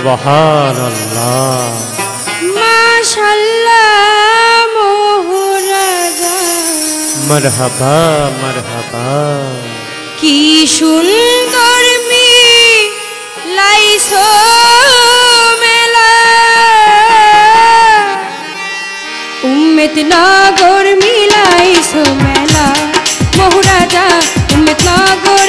সবহান আল্লাহ মরহাবা মরহাবা। কি সুন্দর মি লাইছো মেলা। উম্মেত নগর মিলাইছো মেলা। মহুরাজা উম্মেত নগর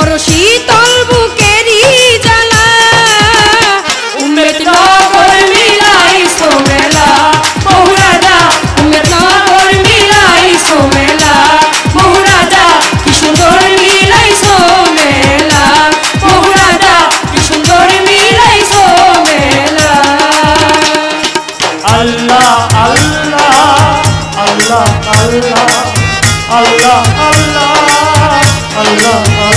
Por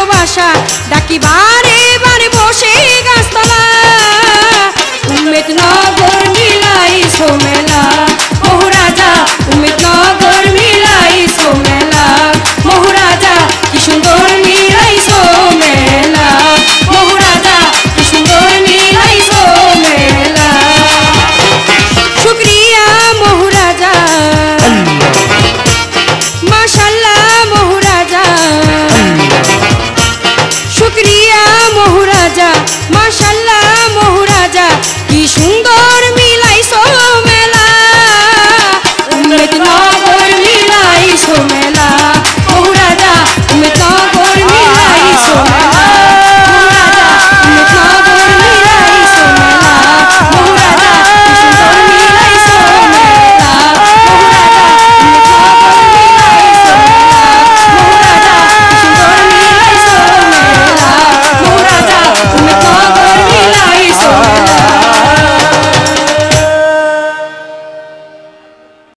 ভালোবাসা ডাকি বারে বারে বসে